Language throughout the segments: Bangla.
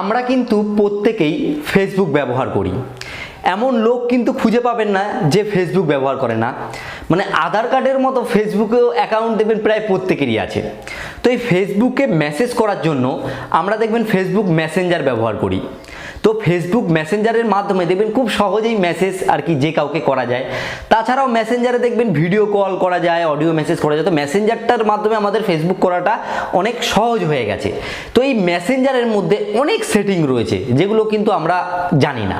আমরা কিন্তু প্রত্যেকেই ফেসবুক ব্যবহার করি। এমন লোক কিন্তু খুঁজে পাবেন না যে ফেসবুক ব্যবহার করে না। মানে আধার কার্ডের মতো ফেসবুকেও অ্যাকাউন্ট দেখবেন প্রায় প্রত্যেকেরই আছে। তো এই ফেসবুকে মেসেজ করার জন্য আমরা দেখবেন ফেসবুক মেসেঞ্জার ব্যবহার করি। তো ফেসবুক মেসেঞ্জারের মাধ্যমে দেখবেন খুব সহজেই মেসেজ আর কি যে কাউকে করা যায়। তাছাড়াও মেসেঞ্জারে দেখবেন ভিডিও কল করা যায় অডিও মেসেজ করা যায়। তো মেসেঞ্জারটার মাধ্যমে আমাদের ফেসবুক করাটা অনেক সহজ হয়ে গেছে। তো এই মেসেঞ্জারের মধ্যে অনেক সেটিং রয়েছে, যেগুলো কিন্তু আমরা জানি না।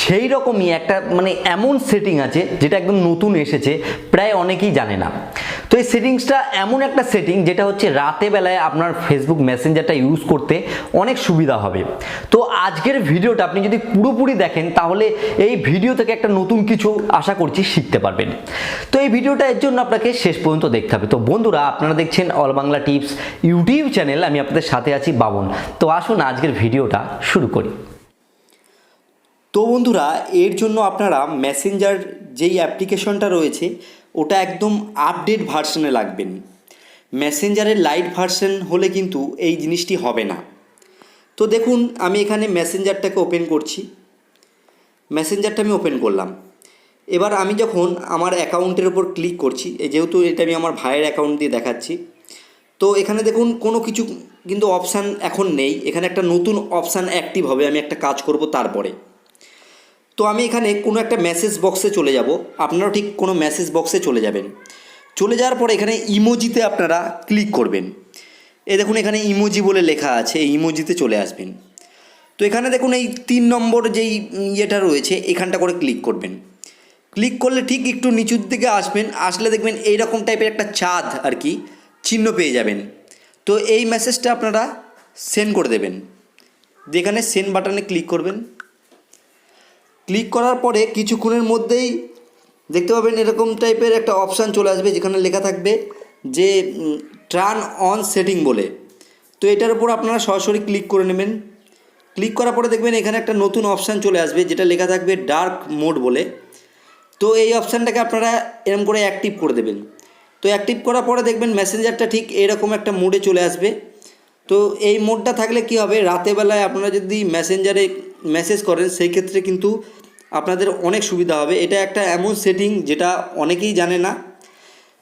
সেই রকমই একটা মানে এমন সেটিং আছে, যেটা একদম নতুন এসেছে, প্রায় অনেকেই জানে না। তো এই সেটিংসটা এমন একটা সেটিং যেটা হচ্ছে রাতে বেলায় আপনার ফেসবুক মেসেঞ্জারটা ইউজ করতে অনেক সুবিধা হবে। তো আজকের ভিডিওটা আপনি যদি পুরোপুরি দেখেন, তাহলে এই ভিডিও থেকে একটা নতুন কিছু আশা করছি শিখতে পারবেন। তো এই ভিডিওটা এর জন্য আপনাকে শেষ পর্যন্ত দেখতে হবে। তো বন্ধুরা, আপনারা দেখছেন all Bangla tips YouTube channel আমি আপনাদের সাথে আছি বাবন। তো আসুন আজকের ভিডিওটা শুরু করি। তো বন্ধুরা, এর জন্য আপনারা মেসেঞ্জার যেই অ্যাপ্লিকেশনটা রয়েছে, ওটা একদম আপডেট ভার্সনে লাগবেন। মেসেঞ্জারের লাইট ভার্সন হলে কিন্তু এই জিনিসটি হবে না। তো দেখুন, আমি এখানে মেসেঞ্জারটাকে ওপেন করছি। মেসেঞ্জারটা আমি ওপেন করলাম। এবার আমি যখন আমার অ্যাকাউন্টের ওপর ক্লিক করছি যেহেতু এটা আমি আমার ভাইয়ের অ্যাকাউন্ট দিয়ে দেখাচ্ছি, তো এখানে দেখুন, কোনো কিছু কিন্তু অপশান এখন নেই। এখানে একটা নতুন অপশান অ্যাক্টিভ হবে, আমি একটা কাজ করব তারপরে। তো আমি এখানে কোনো একটা মেসেজ বক্সে চলে যাব। আপনারাও ঠিক কোনো মেসেজ বক্সে চলে যাবেন। চলে যাওয়ার পরে এখানে ইমোজিতে আপনারা ক্লিক করবেন। এ দেখুন এখানে ইমোজি বলে লেখা আছে, এই ইমোজিতে চলে আসবেন। তো এখানে দেখুন এই তিন নম্বর যেই ইয়েটা রয়েছে, এখানটা করে ক্লিক করবেন। ক্লিক করলে ঠিক একটু নিচুর দিকে আসবেন, আসলে দেখবেন এইরকম টাইপের একটা চাঁদ আর কি, চিহ্ন পেয়ে যাবেন। তো এই মেসেজটা আপনারা সেন্ড করে দেবেন। যেখানে সেন্ড বাটনে ক্লিক করবেন। ক্লিক করার পরে কিছুক্ষণের মধ্যেই দেখতে পাবেন এরকম টাইপের একটা অপশান চলে আসবে যেখানে লেখা থাকবে যে টার্ন অন সেটিং বলে। তো এটার উপর আপনারা সরাসরি ক্লিক করে নেবেন। ক্লিক করার পরে দেখবেন এখানে একটা নতুন অপশান চলে আসবে যেটা লেখা থাকবে ডার্ক মোড বলে। তো এই অপশানটাকে আপনারা এরকম করে অ্যাক্টিভ করে দেবেন। তো অ্যাক্টিভ করার পরে দেখবেন মেসেঞ্জারটা ঠিক এরকম একটা মোডে চলে আসবে। তো এই মোডটা থাকলে কি হবে? রাতেবেলায় আপনারা যদি মেসেঞ্জারে মেসেজ করেন, সেই ক্ষেত্রে কিন্তু আপনাদের অনেক সুবিধা হবে। এটা একটা এমন সেটিং যেটা অনেকেই জানে না।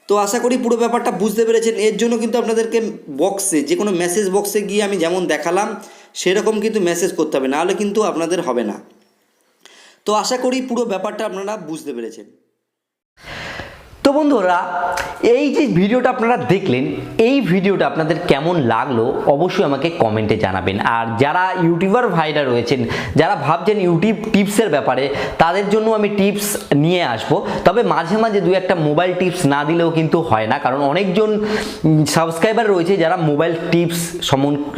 তো আশা করি পুরো ব্যাপারটা বুঝতে পেরেছেন। এর জন্য কিন্তু আপনাদেরকে বক্সে যে কোনো মেসেজ বক্সে গিয়ে আমি যেমন দেখালাম, সেরকম কিন্তু মেসেজ করতে হবে। নাহলে কিন্তু আপনাদের হবে না। তো আশা করি পুরো ব্যাপারটা আপনারা বুঝতে পেরেছেন। তো বন্ধুরা, এই যে ভিডিওটা আপনারা দেখলেন, এই ভিডিওটা আপনাদের কেমন লাগল অবশ্যই আমাকে কমেন্টে জানাবেন। আর যারা ইউটিউবার ভাইরা রয়েছেন, যারা ভাবছেন ইউটিউব টিপসের ব্যাপারে, তাদের জন্য আমি টিপস নিয়ে আসব। তবে মাঝে মাঝে দু একটা মোবাইল টিপস না দিলেও কিন্তু হয় না, কারণ অনেকজন সাবস্ক্রাইবার রয়েছে যারা মোবাইল টিপস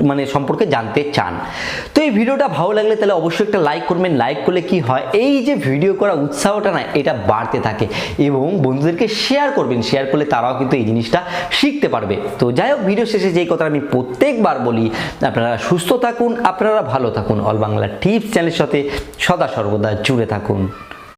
মানে সম্পর্কে জানতে চান। তো এই ভিডিওটা ভালো লাগলে তাহলে অবশ্যই একটা লাইক করবেন। লাইক করলে কি হয়, এই যে ভিডিও করা উৎসাহটা না, এটা বাড়তে থাকে। এবং বন্ধুদেরকে শেয়ার করবেন শেয়ার করলে তারাও কিন্তু এই জিনিসটা শিখতে পারবে। তো যাই হোক ভিডিও শেষে যেই কথা আমি প্রত্যেকবার বলি, আপনারা সুস্থ থাকুন, আপনারা ভালো থাকুন। অল বাংলা টিপস চ্যানেলের সাথে সদা সর্বদা জুড়ে থাকুন।